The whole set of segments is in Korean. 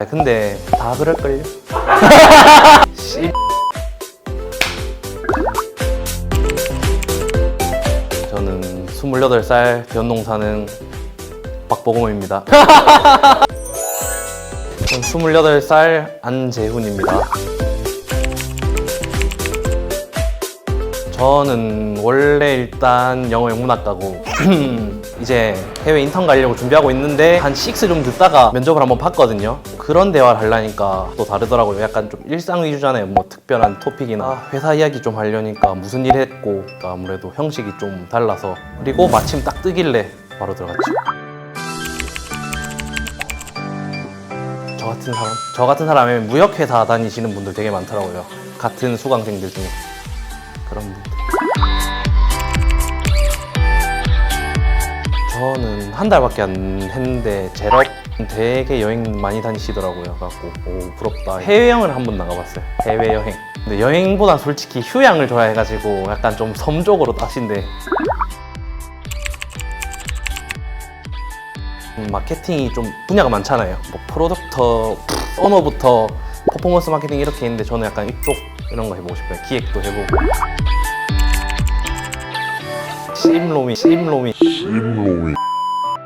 아, 근데 다 그럴걸요? 씨. 저는 28살 변농사는 박보검입니다. 전 28살 안재훈입니다. 저는 원래 일단 영어 영문학과고 이제 해외 인턴 가려고 준비하고 있는데 한 6 좀 듣다가 면접을 한번 봤거든요. 그런 대화를 하려니까 또 다르더라고요. 약간 좀 일상 위주잖아요. 뭐 특별한 토픽이나 아, 회사 이야기 좀 하려니까 무슨 일 했고 그러니까 아무래도 형식이 좀 달라서 그리고 마침 딱 뜨길래 바로 들어갔죠. 저 같은 사람? 저 같은 사람이면 무역회사 다니시는 분들 되게 많더라고요. 같은 수강생들 중에 그런 분들. 저는 한 달밖에 안 했는데 제럽 되게 여행 많이 다니시더라고요. 갖고 오 부럽다. 해외여행을 한 번 나가봤어요. 해외여행. 근데 여행보다 솔직히 휴양을 좋아해가지고 약간 좀 섬적으로 따신데 음, 마케팅이 좀 분야가 많잖아요. 뭐 프로덕터, 언어부터 퍼포먼스 마케팅 이렇게 있는데 저는 약간 이쪽 이런 거 해보고 싶어요. 기획도 해보고. 씨임로미, 씨임로미.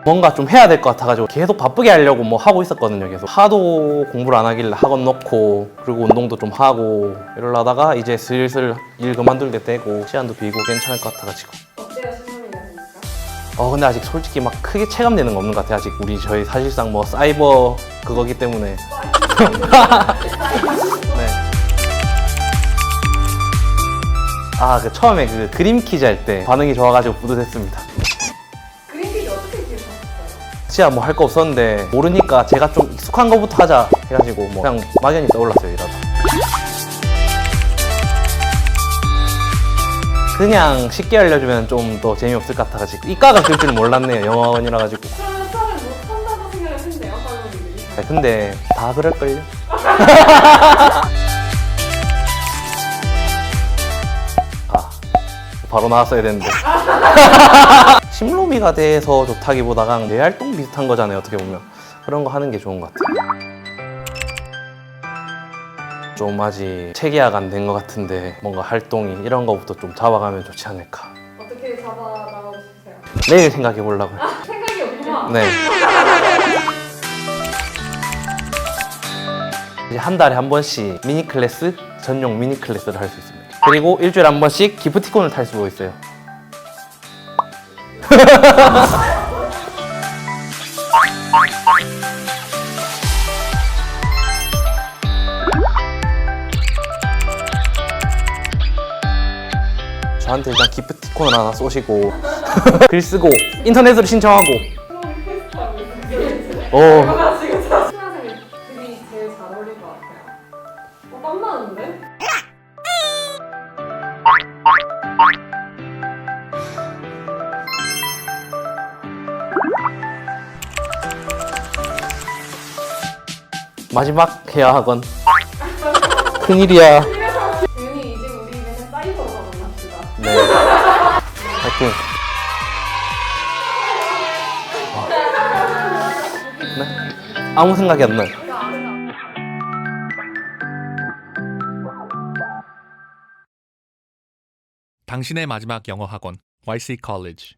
뭔가 좀 해야 될 것 같아가지고 계속 바쁘게 하려고 뭐 하고 있었거든요. 계속 하도 공부를 안 하길래 학원 넣고 그리고 운동도 좀 하고 이러다가 이제 슬슬 일 그만둘 때 되고 시간도 비고 괜찮을 것 같아가지고. 어때요? 어 근데 아직 솔직히 막 크게 체감되는 거 없는 것 같아요 아직 우리 저희 사실상 뭐 사이버 그거기 때문에 네. 아그 처음에 그 그림 퀴즈 할 때 반응이 좋아가지고 뿌듯했습니다 진짜 뭐할 거 없었는데 모르니까 제가 좀 익숙한 거부터 하자 해가지고 뭐 그냥 막연히 떠올랐어요 이러다. 그냥 쉽게 알려주면 좀 더 재미없을 것 같아가지고. 이과가 그럴 줄 몰랐네요 영어원이라 가지고. 그러면 수학을 못한다고 생각을 했네요 할머니들이. 아, 근데 다 그럴걸요? 바로 나왔어야 되는데. 심로미가 돼서 좋다기보다가 내 활동 비슷한 거잖아요, 어떻게 보면. 그런 거 하는 게 좋은 것 같아요. 좀 아직 체계화가 안 된 것 같은데 뭔가 활동이 이런 거부터 좀 잡아가면 좋지 않을까. 어떻게 잡아 나가고 싶으세요? 내일 생각해 보려고요. 생각이 없구만 네. 이제 한 달에 한 번씩 미니 클래스 전용 미니 클래스를 할 수 있습니다. 그리고 일주일에 한 번씩 기프티콘을 탈 수가 있어요. 저한테 일단 기프티콘을 하나 쏘시고. 글 쓰고 인터넷으로 신청하고. 있어 마지막 해야 학원 큰일이야. 지은이 이제 우리 맨날 사이버로 만납시다. 네. 파이팅. 와. 네? 아무 생각이 안 나요. 당신의 마지막 영어 학원 YC College